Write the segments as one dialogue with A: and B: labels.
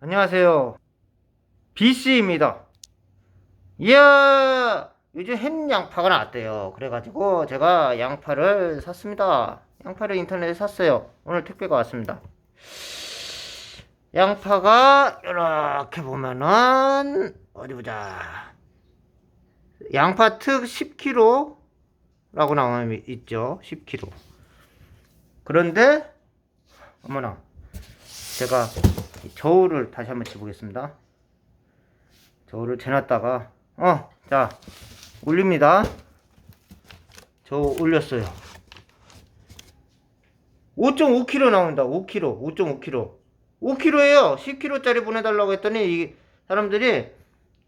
A: 안녕하세요. B씨입니다. 이야, 요즘 햄 양파가 나왔대요. 그래가지고 제가 양파를 샀습니다. 양파를 인터넷에 샀어요. 오늘 택배가 왔습니다. 양파가 이렇게 보면은 어디 보자. 양파 특 10kg라고 나와 있죠. 10kg. 그런데 어머나 제가 이 저울을 다시 한번 재보겠습니다. 저울을 재놨다가 어, 자 올립니다. 저 올렸어요. 5.5kg 나온다. 5kg, 5.5kg. 5kg예요. 10kg짜리 보내달라고 했더니 이 사람들이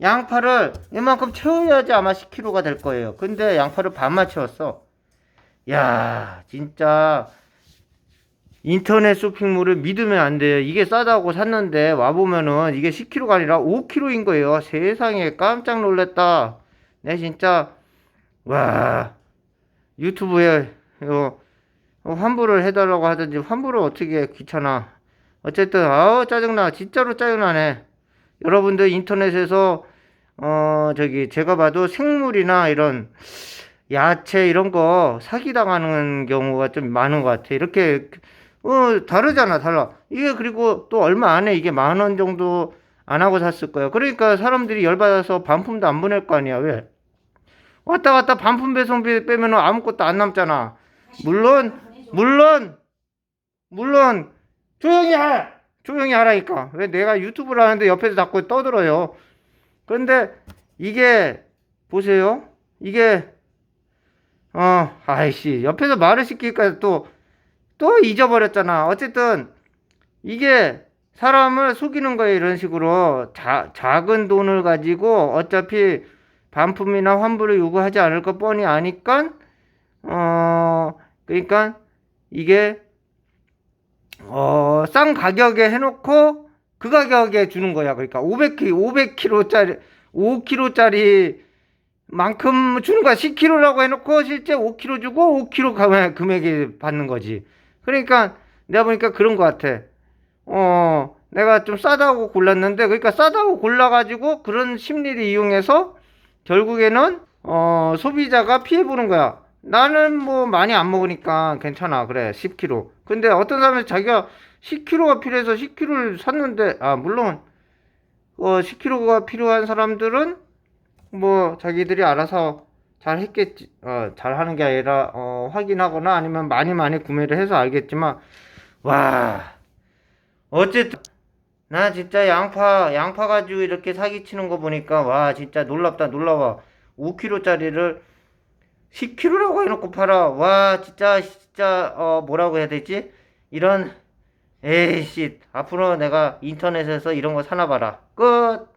A: 양파를 이만큼 채워야지 아마 10kg가 될 거예요. 근데 양파를 반만 채웠어. 야, 진짜 인터넷 쇼핑몰을 믿으면 안 돼요. 이게 싸다고 샀는데 와보면은 이게 10kg가 아니라 5kg인 거예요. 세상에 깜짝 놀랐다. 내 진짜, 와, 유튜브에 이거 환불을 해달라고 하든지 환불을 어떻게 해. 귀찮아. 어쨌든, 아우, 짜증나. 진짜로 짜증나네. 여러분들 인터넷에서, 어, 저기, 제가 봐도 생물이나 이런 야채 이런 거 사기당하는 경우가 좀 많은 것 같아. 이렇게, 어, 다르잖아, 달라. 이게 그리고 또 얼마 안에 이게 만 원 정도 안 하고 샀을 거예요. 그러니까 사람들이 열받아서 반품도 안 보낼 거 아니야. 왜? 왔다 갔다 반품 배송비 빼면 아무것도 안 남잖아. 물론, 물론, 물론, 조용히 해! 조용히 하라니까. 왜 내가 유튜브를 하는데 옆에서 자꾸 떠들어요. 그런데 이게, 보세요. 이게, 어, 아이씨, 옆에서 말을 시키니까 또, 또 잊어버렸잖아. 어쨌든 이게 사람을 속이는 거예요. 이런 식으로 자, 작은 돈을 가지고 어차피 반품이나 환불을 요구하지 않을 거 뻔히 아니까 어 그러니까 이게 어 싼 가격에 해놓고 그 가격에 주는 거야. 그러니까 500kg 500kg짜리 5kg짜리 만큼 주는 거야. 10kg라고 해놓고 실제 5kg 주고 5kg 금액, 금액이 받는 거지. 그러니까 내가 보니까 그런 것 같아. 어, 내가 좀 싸다고 골랐는데, 그러니까 싸다고 골라가지고 그런 심리를 이용해서 결국에는 어, 소비자가 피해보는 거야. 나는 뭐 많이 안 먹으니까 괜찮아. 그래, 10kg. 근데 어떤 사람은 자기가 10kg가 필요해서 10kg를 샀는데, 아, 물론, 어, 10kg가 필요한 사람들은 뭐 자기들이 알아서 잘 했겠지, 어, 잘 하는 게 아니라, 어, 확인하거나 아니면 많이 많이 구매를 해서 알겠지만, 와, 어쨌든, 나 진짜 양파, 양파 가지고 이렇게 사기치는 거 보니까, 와, 진짜 놀랍다, 놀라워. 5kg짜리를 10kg라고 해놓고 팔아. 와, 진짜, 진짜, 어, 뭐라고 해야 되지? 이런, 에이씨, 앞으로 내가 인터넷에서 이런 거 사나 봐라. 끝!